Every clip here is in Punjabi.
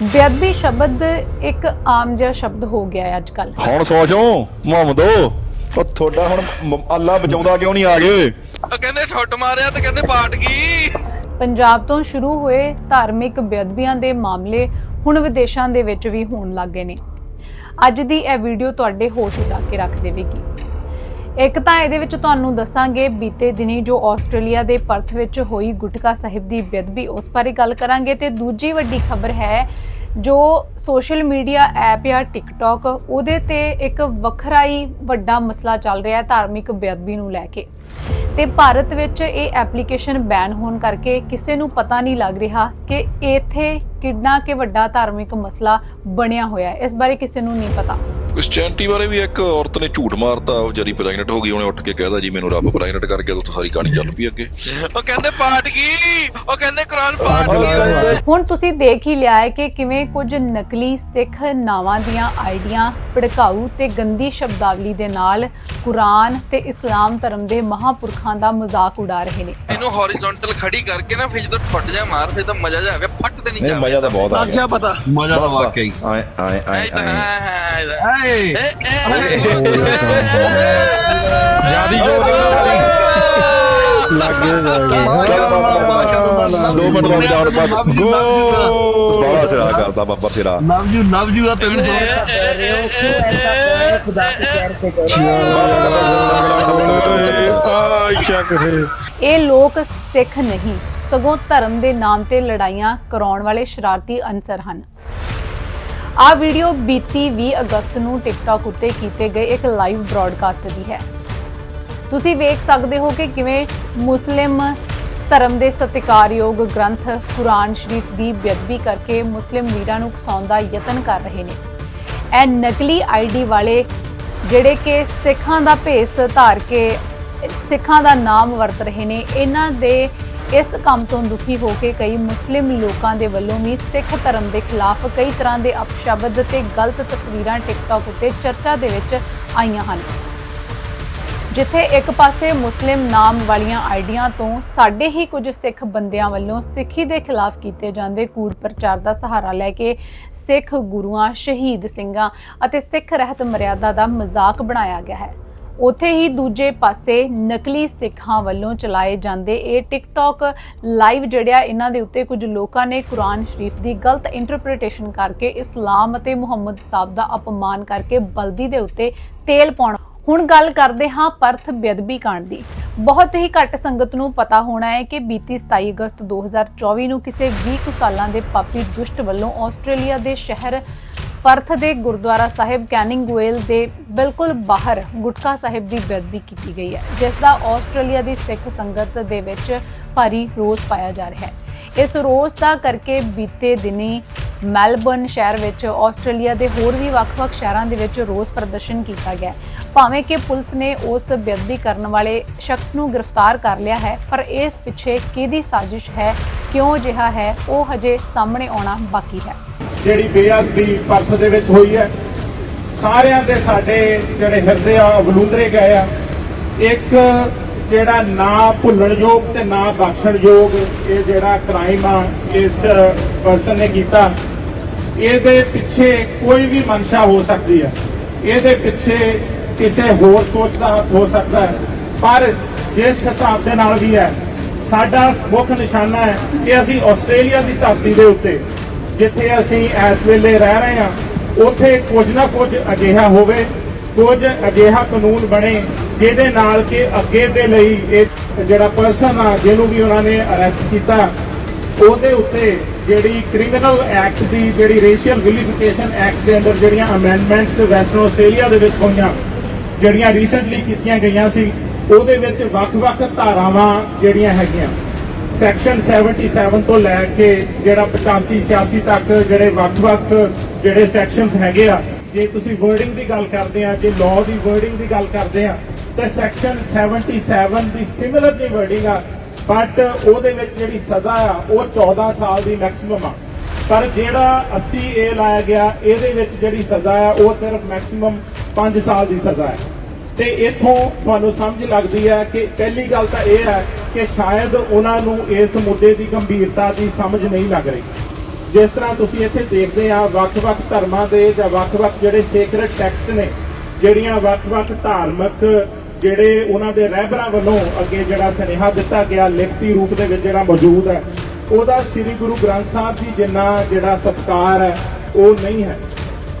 ਬੇਅਦਬੀ ਸ਼ਬਦ ਇੱਕ ਆਮ ਜਿਹਾ ਸ਼ਬਦ ਹੋ ਗਿਆ ਹੈ ਅੱਜ ਕੱਲ ਹੁਣ ਸੋਚੋ ਮੁਹੰਮਦੋ ਉਹ ਤੁਹਾਡਾ ਹੁਣ ਮ- ਅੱਲਾ ਬਚਾਉਂਦਾ ਕਿਉਂ ਨਹੀਂ ਆ ਗਏ ਉਹ ਕਹਿੰਦੇ ਠੁੱਟ ਮਾਰਿਆ ਤੇ ਕਹਿੰਦੇ ਪਾਟ ਗਈ। ਪੰਜਾਬ ਤੋਂ ਸ਼ੁਰੂ ਹੋਏ ਧਾਰਮਿਕ ਬੇਅਦਬੀਆਂ ਦੇ ਮਾਮਲੇ ਹੁਣ ਵਿਦੇਸ਼ਾਂ ਦੇ ਵਿੱਚ ਵੀ ਹੋਣ ਲੱਗੇ ਨੇ। ਅੱਜ ਦੀ ਇਹ ਵੀਡੀਓ ਤੁਹਾਡੇ ਹੋਸ਼ ਉਡਾ ਕੇ ਰੱਖ ਦੇਵੇਗੀ। ਇੱਕ ਤਾਂ ਇਹਦੇ ਵਿੱਚ ਤੁਹਾਨੂੰ ਦੱਸਾਂਗੇ ਬੀਤੇ ਦਿਨੀ ਜੋ ਆਸਟ੍ਰੇਲੀਆ ਦੇ ਪਰਥ ਵਿੱਚ ਹੋਈ ਗੁਟਕਾ ਸਾਹਿਬ ਦੀ ਬੇਅਦਬੀ ਉਸ ਬਾਰੇ ਗੱਲ ਕਰਾਂਗੇ ਤੇ ਦੂਜੀ ਵੱਡੀ ਖਬਰ ਹੈ ਜੋ ਸੋਸ਼ਲ ਮੀਡੀਆ ਐਪ ਜਾਂ ਟਿਕਟੌਕ ਉਹਦੇ ਤੇ ਇੱਕ ਵੱਖਰਾ ਹੀ ਵੱਡਾ ਮਸਲਾ ਚੱਲ ਰਿਹਾ ਹੈ ਧਾਰਮਿਕ ਬੇਅਦਬੀ ਨੂੰ ਲੈ ਕੇ। ਤੇ ਭਾਰਤ ਵਿੱਚ ਇਹ ਐਪਲੀਕੇਸ਼ਨ ਬੈਨ ਹੋਣ ਕਰਕੇ ਕਿਸੇ ਨੂੰ ਪਤਾ ਨਹੀਂ ਲੱਗ ਰਿਹਾ ਕਿ ਇੱਥੇ ਕਿੰਨਾ ਕਿ ਵੱਡਾ ਧਾਰਮਿਕ ਮਸਲਾ ਬਣਿਆ ਹੋਇਆ ਹੈ। ਇਸ ਬਾਰੇ ਕਿਸੇ ਨੂੰ ਨਹੀਂ ਪਤਾ। ਕ੍ਰਿਸਚੀਅਨਟੀ ਬਾਰੇ ਵੀ ਇੱਕ ਔਰਤ ਨੇ ਝੂਠ ਮਾਰਤਾ ਉਹ ਜਰੀ ਪ੍ਰੈਗਨੈਂਟ ਹੋ ਗਈ ਉਹਨੇ ਉੱਠ ਕੇ ਕਹਿਦਾ ਜੀ ਮੈਨੂੰ ਰੱਬ ਪ੍ਰੈਗਨੈਂਟ ਕਰ ਗਿਆ ਤਾਂ ਸਾਰੀ ਕਹਾਣੀ ਚੱਲ ਪਈ ਅੱਗੇ। ਉਹ ਕਹਿੰਦੇ ਪਾਟ ਗਈ ਉਹ ਕਹਿੰਦੇ ਕੁਰਾਨ ਪਾਟ ਗਈ ਹੁਣ ਤੁਸੀਂ ਦੇਖ ਹੀ ਲਿਆ ਹੈ ਕਿ ਕਿਵੇਂ ਕੁਝ ਨਕਲੀ ਸਿੱਖ ਨਾਵਾਂ ਦੀਆਂ ਆਈਡੀਆਂ ਭੜਕਾਊ ਤੇ ਗੰਦੀ ਸ਼ਬਦਾਵਲੀ ਦੇ ਨਾਲ ਕੁਰਾਨ ਤੇ ਇਸਲਾਮ ਧਰਮ ਦੇ ਮਹਾਪੁਰਖਾਂ ਦਾ ਮਜ਼ਾਕ ਉਡਾ ਰਹੇ ਨੇ। ਇਹਨੂੰ ਹੌਰੀਜ਼ੌਂਟਲ ਖੜੀ ਕਰਕੇ ਨਾ ਫਿਰ ਜਦੋਂ ਠੁੱਟ ਜਾ ਮਾਰ ਫਿਰ ਤਾਂ ਮਜ਼ਾ ਜਾ ਆਵੇ ਫੱਟ ਤੇ ਨਹੀਂ ਜਾਵੇ ਮਜ਼ਾ ਤਾਂ ਬਹੁਤ ਆ ਗਿਆ। ਪਤਾ? ਮਜ਼ਾ ਤਾਂ ਵਾਕਈ। ਆਏ ਆਏ ਆਏ ਇਹ ਲੋਕ ਸਿੱਖ ਨਹੀਂ। ਸਗੋਂ ਧਰਮ ਦੇ ਨਾਮ ਤੇ ਲੜਾਈਆਂ ਕਰਾਉਣ ਵਾਲੇ ਸ਼ਰਾਰਤੀ ਅਨਸਰ ਹਨ। ਆ ਵੀਡੀਓ ਬੀਤੀ 20 ਅਗਸਤ ਨੂੰ ਟਿਕਟੌਕ ਉੱਤੇ ਕੀਤੇ ਗਏ ਇੱਕ ਲਾਈਵ ਬ੍ਰਾਡਕਾਸਟ ਦੀ ਹੈ। ਤੁਸੀਂ ਵੇਖ ਸਕਦੇ ਹੋ ਕਿ ਕਿਵੇਂ ਮੁਸਲਿਮ ਧਰਮ ਦੇ ਸਤਿਕਾਰਯੋਗ ਗ੍ਰੰਥ ਕੁਰਾਨ ਸ਼ਰੀਫ ਦੀ ਬੇਅਦਬੀ ਕਰਕੇ ਮੁਸਲਿਮ ਵੀਰਾਂ ਨੂੰ ਉਕਸਾਉਣ ਦਾ ਯਤਨ ਕਰ ਰਹੇ ਨੇ। ਇਹ ਨਕਲੀ ਆਈਡੀ ਵਾਲੇ ਜਿਹੜੇ ਕਿ ਸਿੱਖਾਂ ਦਾ ਭੇਸ ਧਾਰ ਕੇ, ਸਿੱਖਾਂ ਦਾ ਨਾਮ ਵਰਤ ਰਹੇ ਨੇ, ਇਹਨਾਂ ਦੇ ਇਸ ਕੰਮ ਤੋਂ ਦੁਖੀ ਹੋ ਕੇ ਕਈ ਮੁਸਲਿਮ ਲੋਕਾਂ ਦੇ ਵੱਲੋਂ ਵੀ ਸਿੱਖ ਧਰਮ ਦੇ ਖਿਲਾਫ ਕਈ ਤਰ੍ਹਾਂ ਦੇ ਅਪਸ਼ਬਦ ਤੇ ਗਲਤ ਤਸਵੀਰਾਂ ਟਿਕਟੌਕ ਉੱਤੇ ਚਰਚਾ ਦੇ ਵਿੱਚ ਆਈਆਂ ਹਨ। ਜਿੱਥੇ ਇੱਕ ਪਾਸੇ ਮੁਸਲਿਮ ਨਾਮ ਵਾਲੀਆਂ ਆਈਡੀਆਂ ਤੋਂ ਸਾਡੇ ਹੀ ਕੁਝ ਸਿੱਖ ਬੰਦਿਆਂ ਵੱਲੋਂ ਸਿੱਖੀ ਦੇ ਖਿਲਾਫ ਕੀਤੇ ਜਾਂਦੇ ਕੂੜ ਪ੍ਰਚਾਰ ਦਾ ਸਹਾਰਾ ਲੈ ਕੇ ਸਿੱਖ ਗੁਰੂਆਂ, ਸ਼ਹੀਦ ਸਿੰਘਾਂ ਅਤੇ ਸਿੱਖ ਰਹਿਤ ਮਰਿਆਦਾ ਦਾ ਮਜ਼ਾਕ ਬਣਾਇਆ ਗਿਆ ਹੈ। ਉੱਥੇ ਹੀ ਦੂਜੇ ਪਾਸੇ ਨਕਲੀ ਸਿੱਖਾਂ ਵੱਲੋਂ ਚਲਾਏ ਜਾਂਦੇ ਇਹ ਟਿਕਟੌਕ ਲਾਈਵ ਜਿਹੜਿਆ ਇਹਨਾਂ ਦੇ ਉੱਤੇ ਕੁਝ ਲੋਕਾਂ ਨੇ ਕੁਰਾਨ ਸ਼ਰੀਫ ਦੀ ਗਲਤ ਇੰਟਰਪ੍ਰੀਟੇਸ਼ਨ ਕਰਕੇ ਇਸਲਾਮ ਅਤੇ ਮੁਹੰਮਦ ਸਾਹਿਬ ਦਾ ਅਪਮਾਨ ਕਰਕੇ ਬਲਦੀ ਦੇ ਉੱਤੇ ਤੇਲ ਪਾਉਣ। ਹੁਣ ਗੱਲ ਕਰਦੇ ਹਾਂ ਪਰਥ ਬੇਅਦਬੀ ਕਾਂਡ ਦੀ। ਬਹੁਤ ਹੀ ਘੱਟ ਸੰਗਤ ਨੂੰ ਪਤਾ ਹੋਣਾ ਹੈ ਕਿ ਬੀਤੀ 27 ਅਗਸਤ 2024 ਨੂੰ ਕਿਸੇ 20 ਕੁ ਸਾਲਾਂ ਦੇ ਪਾਪੀ ਦੁਸ਼ਟ ਵੱਲੋਂ ਆਸਟ੍ਰੇਲੀਆ ਦੇ ਸ਼ਹਿਰ ਪਰਥ ਦੇ ਗੁਰਦੁਆਰਾ ਸਾਹਿਬ ਕੈਨਿੰਗ ਗੋਇਲ ਦੇ ਬਿਲਕੁਲ ਬਾਹਰ ਗੁਟਕਾ ਸਾਹਿਬ ਦੀ ਬੇਅਦਬੀ ਕੀਤੀ ਗਈ ਹੈ, ਜਿਸ ਦਾ ਆਸਟ੍ਰੇਲੀਆ ਦੀ ਸਿੱਖ ਸੰਗਤ ਦੇ ਵਿੱਚ ਭਾਰੀ ਰੋਸ ਪਾਇਆ ਜਾ ਰਿਹਾ ਹੈ। ਇਸ ਰੋਸ ਦਾ ਕਰਕੇ ਬੀਤੇ ਦਿਨੀ ਮੈਲਬਰਨ ਸ਼ਹਿਰ ਵਿੱਚ ਆਸਟ੍ਰੇਲੀਆ ਦੇ ਹੋਰ ਵੀ ਵੱਖ-ਵੱਖ ਸ਼ਹਿਰਾਂ ਦੇ ਵਿੱਚ ਰੋਸ ਪ੍ਰਦਰਸ਼ਨ ਕੀਤਾ ਗਿਆ ਭਾਵੇਂ ਕਿ ਪੁਲਿਸ ਨੇ ਉਸ ਬੇਅਦਬੀ ਕਰਨ ਵਾਲੇ ਸ਼ਖਸ ਨੂੰ ਗ੍ਰਿਫਤਾਰ ਕਰ ਲਿਆ ਹੈ, ਪਰ ਇਸ ਪਿੱਛੇ ਕਿਹਦੀ ਸਾਜ਼ਿਸ਼ ਹੈ, ਕਿਉਂ ਜਿਹਾ ਹੈ, ਉਹ ਹਜੇ ਸਾਹਮਣੇ ਆਉਣਾ ਬਾਕੀ ਹੈ। ਜਿਹੜੀ ਬੇਅਦਬੀ ਪਰਥ ਦੇ ਵਿੱਚ ਹੋਈ ਹੈ। ਸਾਰਿਆਂ ਦੇ ਸਾਡੇ ਜਿਹੜੇ ਹਿਰਦੇ ਆ, ਉਹ ਵਲੂੰਦਰੇ ਗਏ ਆ। ਇੱਕ ਜਿਹੜਾ ਨਾ ਭੁੱਲਣਯੋਗ ਤੇ ਨਾ ਬਖਸ਼ਣਯੋਗ ਇਹ ਜਿਹੜਾ ਕ੍ਰਾਈਮ ਆ, ਇਸ ਪਰਸਨ ਨੇ ਕੀਤਾ। ਇਹਦੇ ਪਿੱਛੇ ਕੋਈ ਵੀ ਮਨਸ਼ਾ ਹੋ ਸਕਦੀ ਹੈ। ਇਹਦੇ ਪਿੱਛੇ ਕਿਸੇ ਹੋਰ ਸੋਚ ਦਾ ਹੋ ਸਕਦਾ ਹੈ। ਪਰ ਜਿਸ ਹਿਸਾਬ ਦੇ ਨਾਲ ਵੀ ਹੈ, ਸਾਡਾ ਮੁੱਖ ਨਿਸ਼ਾਨਾ ਹੈ ਕਿ ਅਸੀਂ ਆਸਟ੍ਰੇਲੀਆ ਦੀ ਧਰਤੀ ਦੇ ਉੱਤੇ ਜਿੱਥੇ ਅਸੀਂ ਇਸ ਵੇਲੇ ਰਹਿ ਰਹੇ ਹਾਂ, ਉੱਥੇ ਕੁਝ ਨਾ ਕੁਝ ਅਜਿਹਾ ਹੋਵੇ, ਕੁਝ ਅਜਿਹਾ ਕਾਨੂੰਨ ਬਣੇ ਜਿਹਦੇ ਨਾਲ ਕਿ ਅੱਗੇ ਦੇ ਲਈ ਇਹ ਜਿਹੜਾ ਪਰਸਨ ਆ, ਜਿਹਨੂੰ ਵੀ ਉਹਨਾਂ ਨੇ ਅਰੈਸਟ ਕੀਤਾ, ਉਹਦੇ ਉੱਤੇ ਜਿਹੜੀ ਕ੍ਰਿਮੀਨਲ ਐਕਟ ਦੀ ਜਿਹੜੀ ਰੇਸ਼ੀਅਲ ਵਿਲੀਫਿਕੇਸ਼ਨ ਐਕਟ ਦੇ ਅੰਦਰ ਜਿਹੜੀਆਂ ਅਮੈਂਡਮੈਂਟਸ ਵੈਸਟਰਨ ਆਸਟ੍ਰੇਲੀਆ ਦੇ ਵਿੱਚ ਹੋਈਆਂ, ਜਿਹੜੀਆਂ ਰੀਸੈਂਟਲੀ ਕੀਤੀਆਂ ਗਈਆਂ ਸੀ, ਉਹਦੇ ਵਿੱਚ ਵੱਖ-ਵੱਖ ਧਾਰਾਵਾਂ ਜਿਹੜੀਆਂ ਹੈਗੀਆਂ। ਸੈਕਸ਼ਨ 77 ਤੋਂ ਲੈ ਕੇ ਜਿਹੜਾ 85 86 ਤੱਕ ਜਿਹੜੇ ਵੱਖ-ਵੱਖ ਜਿਹੜੇ ਸੈਕਸ਼ਨਸ ਹੈਗੇ ਆ, ਜੇ ਤੁਸੀਂ ਵਰਡਿੰਗ ਦੀ ਗੱਲ ਕਰਦੇ ਆ, ਜੇ ਲਾਅ ਦੀ ਵਰਡਿੰਗ ਦੀ ਗੱਲ ਕਰਦੇ ਆ, ਤਾਂ ਸੈਕਸ਼ਨ 77 ਦੀ ਸਿਮਿਲਰ ਜੀ ਵਰਡਿੰਗ ਆ ਬਟ ਉਹਦੇ ਵਿੱਚ ਜਿਹੜੀ ਸਜ਼ਾ ਆ, ਉਹ 14 ਸਾਲ ਦੀ ਮੈਕਸਿਮਮ ਆ। ਪਰ ਜਿਹੜਾ 80 ਏ ਲਾਇਆ ਗਿਆ, ਇਹਦੇ ਵਿੱਚ ਜਿਹੜੀ ਸਜ਼ਾ ਆ, ਉਹ ਸਿਰਫ ਮੈਕਸਿਮਮ 5 ਸਾਲ ਦੀ ਸਜ਼ਾ ਹੈ ਤੇ ਇਥੋਂ ਤੁਹਾਨੂੰ ਸਮਝ ਲੱਗਦੀ ਹੈ ਕਿ ਪਹਿਲੀ ਗੱਲ ਤਾਂ ਇਹ ਹੈ ਕਿ ਸ਼ਾਇਦ ਉਹਨਾਂ ਨੂੰ ਇਸ ਮੁੱਦੇ ਦੀ ਗੰਭੀਰਤਾ ਦੀ ਸਮਝ ਨਹੀਂ ਲੱਗ ਰਹੀ। ਜਿਸ ਤਰ੍ਹਾਂ ਤੁਸੀਂ ਇੱਥੇ ਦੇਖਦੇ ਆ, ਵੱਖ-ਵੱਖ ਧਰਮਾਂ ਦੇ ਜਾਂ ਵੱਖ-ਵੱਖ ਜਿਹੜੇ ਸੇਕ੍ਰੇਟ ਟੈਕਸਟ ਨੇ, ਜਿਹੜੀਆਂ ਵੱਖ-ਵੱਖ ਧਾਰਮਿਕ ਜਿਹੜੇ ਉਹਨਾਂ ਦੇ ਰਹਿਬਰਾਂ ਵੱਲੋਂ ਅੱਗੇ ਜਿਹੜਾ ਸੁਨੇਹਾ ਦਿੱਤਾ ਗਿਆ, ਲਿਖਤੀ ਰੂਪ ਦੇ ਵਿੱਚ ਜਿਹੜਾ ਮੌਜੂਦ ਹੈ, ਉਹਦਾ ਸ੍ਰੀ ਗੁਰੂ ਗ੍ਰੰਥ ਸਾਹਿਬ ਜੀ ਜਿੰਨਾ ਜਿਹੜਾ ਸਤਕਾਰ ਹੈ, ਉਹ ਨਹੀਂ ਹੈ।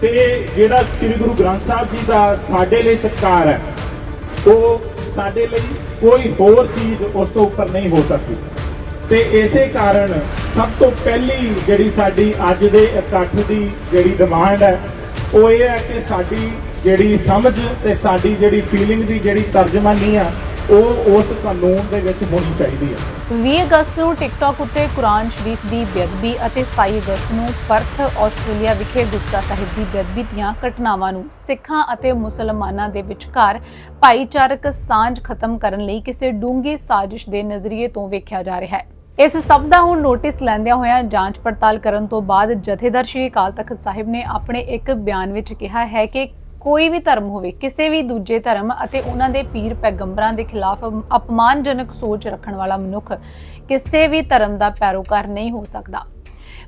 ਤੇ ਜਿਹੜਾ ਸ੍ਰੀ ਗੁਰੂ ਗ੍ਰੰਥ ਸਾਹਿਬ ਜੀ ਦਾ ਸਾਡੇ ਲਈ ਸਤਕਾਰ ਹੈ, ਉਹ ਸਾਡੇ ਲਈ ਕੋਈ ਹੋਰ ਚੀਜ਼ ਉਸ ਤੋਂ ਉੱਪਰ ਨਹੀਂ ਹੋ ਸਕਦੀ। ਤੇ ਇਸੇ ਕਾਰਨ ਸਭ ਤੋਂ ਪਹਿਲੀ ਜਿਹੜੀ ਸਾਡੀ ਅੱਜ ਦੇ ਇਕੱਠ ਦੀ ਜਿਹੜੀ ਡਿਮਾਂਡ ਹੈ, ਉਹ ਇਹ ਹੈ ਕਿ ਸਾਡੀ ਜਿਹੜੀ ਸਮਝ ਤੇ ਸਾਡੀ ਜਿਹੜੀ ਫੀਲਿੰਗ ਦੀ ਜਿਹੜੀ ਤਰਜਮਾਨੀ ਆ ਉਹ ਉਸ ਕਾਨੂੰਨ ਦੇ ਵਿੱਚ ਹੋਣੀ ਚਾਹੀਦੀ ਹੈ। 20 ਅਗਸਤ ਨੂੰ ਟਿਕਟੌਕ ਉੱਤੇ ਕੁਰਾਨ ਸ਼ਰੀਫ ਦੀ ਬੇਅਦਬੀ ਅਤੇ 27 ਅਗਸਤ ਨੂੰ ਪਰਥ, ਆਸਟ੍ਰੇਲੀਆ ਵਿਖੇ ਗੁਪਤਾ ਸਾਹਿਬ ਦੀ ਬੇਅਦਬੀ ਦੀਆਂ ਘਟਨਾਵਾਂ ਨੂੰ ਸਿੱਖਾਂ ਅਤੇ ਮੁਸਲਮਾਨਾਂ ਦੇ ਵਿਚਕਾਰ ਭਾਈਚਾਰਕ ਸਾਂਝ ਖਤਮ ਕਰਨ ਲਈ ਕਿਸੇ ਡੂੰਘੀ ਸਾਜ਼ਿਸ਼ ਦੇ ਨਜ਼ਰੀਏ ਤੋਂ ਵੇਖਿਆ ਜਾ ਰਿਹਾ ਹੈ। ਇਸ ਸਭ ਦਾ ਹੁਣ ਨੋਟਿਸ ਲੈਂਦਿਆਂ ਹੋਇਆਂ ਜਾਂਚ ਪੜਤਾਲ ਕਰਨ ਤੋਂ ਬਾਅਦ ਜਥੇਦਾਰ ਸ਼੍ਰੀ ਅਕਾਲ ਤਖਤ ਸਾਹਿਬ ਨੇ ਆਪਣੇ ਇੱਕ ਬਿਆਨ ਵਿੱਚ ਕਿਹਾ ਹੈ ਕਿ ਕੋਈ ਵੀ ਧਰਮ ਹੋਵੇ, ਕਿਸੇ ਵੀ ਦੂਜੇ ਧਰਮ ਅਤੇ ਉਹਨਾਂ ਦੇ ਪੀਰ ਪੈਗੰਬਰਾਂ ਦੇ ਖਿਲਾਫ ਅਪਮਾਨਜਨਕ ਸੋਚ ਰੱਖਣ ਵਾਲਾ ਮਨੁੱਖ ਕਿਸੇ ਵੀ ਧਰਮ ਦਾ ਪੈਰੋਕਾਰ ਨਹੀਂ ਹੋ ਸਕਦਾ।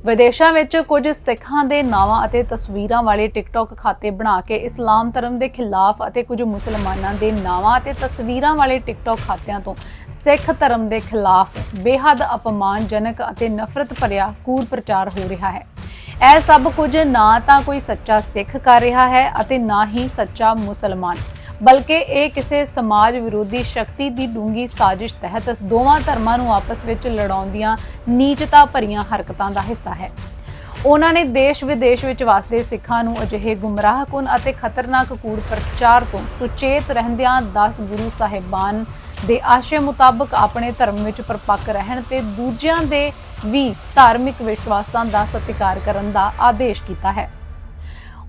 ਵਿਦੇਸ਼ਾਂ ਵਿੱਚ ਕੁਝ ਸਿੱਖਾਂ ਦੇ ਨਾਵਾਂ ਅਤੇ ਤਸਵੀਰਾਂ ਵਾਲੇ ਟਿਕਟੌਕ ਖਾਤੇ ਬਣਾ ਕੇ ਇਸਲਾਮ ਧਰਮ ਦੇ ਖਿਲਾਫ ਅਤੇ ਕੁਝ ਮੁਸਲਮਾਨਾਂ ਦੇ ਨਾਵਾਂ ਅਤੇ ਤਸਵੀਰਾਂ ਵਾਲੇ ਟਿਕਟੌਕ ਖਾਤਿਆਂ ਤੋਂ ਸਿੱਖ ਧਰਮ ਦੇ ਖਿਲਾਫ ਬੇਹੱਦ ਅਪਮਾਨਜਨਕ ਅਤੇ ਨਫ਼ਰਤ ਭਰਿਆ ਕੂੜ ਪ੍ਰਚਾਰ ਹੋ ਰਿਹਾ ਹੈ। ਇਹ ਸਭ ਕੁਝ ਨਾ ਤਾਂ ਕੋਈ ਸੱਚਾ ਸਿੱਖ ਕਰ ਰਿਹਾ ਹੈ ਅਤੇ ਨਾ ਹੀ ਸੱਚਾ ਮੁਸਲਮਾਨ। ਬਲਕਿ ਇਹ ਕਿਸੇ ਸਮਾਜ ਵਿਰੋਧੀ ਸ਼ਕਤੀ ਦੀ ਡੂੰਗੀ ਸਾਜ਼ਿਸ਼ ਤਹਿਤ ਦੋਵਾਂ ਧਰਮਾਂ ਨੂੰ ਆਪਸ ਵਿੱਚ ਲੜਾਉਂਦੀਆਂ ਨੀਚਤਾ ਭਰੀਆਂ ਹਰਕਤਾਂ ਦਾ ਹਿੱਸਾ ਹੈ। ਉਹਨਾਂ ਨੇ ਦੇਸ਼ ਵਿਦੇਸ਼ ਵਿੱਚ ਵਸਦੇ ਸਿੱਖਾਂ ਨੂੰ ਅਜਿਹੇ ਗੁੰਮਰਾਹਕੁਨ ਅਤੇ ਖਤਰਨਾਕ ਕੂੜ ਪ੍ਰਚਾਰ ਤੋਂ ਸੁਚੇਤ ਰਹਿੰਦਿਆਂ 10 ਗੁਰੂ ਸਾਹਿਬਾਨ ਦੇ ਆਸ਼ੇ ਮੁਤਾਬਕ ਆਪਣੇ ਧਰਮ ਵਿੱਚ ਪਰਪੱਕ ਰਹਿਣ ਤੇ ਦੂਜਿਆਂ ਦੇ ਵੀ ਧਾਰਮਿਕ ਵਿਸ਼ਵਾਸਾਂ ਦਾ ਸਤਿਕਾਰ ਕਰਨ ਦਾ ਆਦੇਸ਼ ਕੀਤਾ ਹੈ।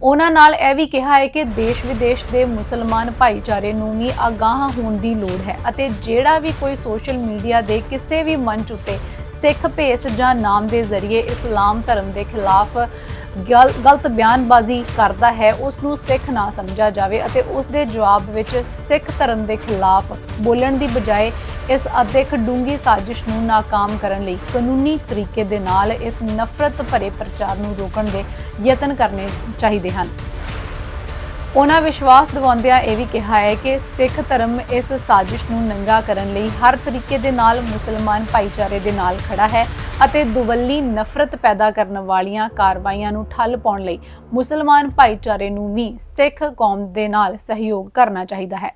ਉਹਨਾਂ ਨਾਲ ਇਹ ਵੀ ਕਿਹਾ ਹੈ ਕਿ ਦੇਸ਼ ਵਿਦੇਸ਼ ਦੇ ਮੁਸਲਮਾਨ ਭਾਈਚਾਰੇ ਨੂੰ ਵੀ ਆਗਾਹ ਹੋਣ ਦੀ ਲੋੜ ਹੈ ਅਤੇ ਜਿਹੜਾ ਵੀ ਕੋਈ ਸੋਸ਼ਲ ਮੀਡੀਆ ਦੇ ਕਿਸੇ ਵੀ ਮੰਚ ਉੱਤੇ ਸਿੱਖ ਭੇਸ ਜਾਂ ਨਾਮ ਦੇ ਜ਼ਰੀਏ ਇਸਲਾਮ ਧਰਮ ਦੇ ਖਿਲਾਫ ਗਲਤ ਬਿਆਨਬਾਜ਼ੀ ਕਰਦਾ ਹੈ ਉਸ ਨੂੰ ਸਿੱਖ ਨਾ ਸਮਝਿਆ ਜਾਵੇ ਅਤੇ ਉਸ ਦੇ ਜਵਾਬ ਵਿੱਚ ਸਿੱਖ ਧਰਮ ਦੇ ਖਿਲਾਫ ਬੋਲਣ ਦੀ ਬਜਾਏ ਇਸ ਅਦਿੱਖ ਡੂੰਗੀ ਸਾਜ਼ਿਸ਼ ਨੂੰ ਨਾਕਾਮ ਕਰਨ ਲਈ ਕਾਨੂੰਨੀ ਤਰੀਕੇ ਦੇ ਨਾਲ ਇਸ ਨਫ਼ਰਤ ਭਰੇ ਪ੍ਰਚਾਰ ਨੂੰ ਰੋਕਣ ਦੇ ਯਤਨ ਕਰਨੇ ਚਾਹੀਦੇ ਹਨ। ਉਹਨਾਂ ਵਿਸ਼ਵਾਸ ਦਿਵਾਉਂਦਿਆਂ ਇਹ ਵੀ ਕਿਹਾ ਹੈ ਕਿ ਸਿੱਖ ਧਰਮ ਇਸ ਸਾਜ਼ਿਸ਼ ਨੂੰ ਨੰਗਾ ਕਰਨ ਲਈ ਹਰ ਤਰੀਕੇ ਦੇ ਨਾਲ ਮੁਸਲਮਾਨ ਭਾਈਚਾਰੇ ਦੇ ਨਾਲ ਖੜਾ ਹੈ ਅਤੇ ਦੁਵੱਲੀ ਨਫ਼ਰਤ ਪੈਦਾ ਕਰਨ ਵਾਲੀਆਂ ਕਾਰਵਾਈਆਂ ਨੂੰ ਠੱਲ ਪਾਉਣ ਲਈ ਮੁਸਲਮਾਨ ਭਾਈਚਾਰੇ ਨੂੰ ਵੀ ਸਿੱਖ ਕੌਮ ਦੇ ਨਾਲ ਸਹਿਯੋਗ ਕਰਨਾ ਚਾਹੀਦਾ ਹੈ।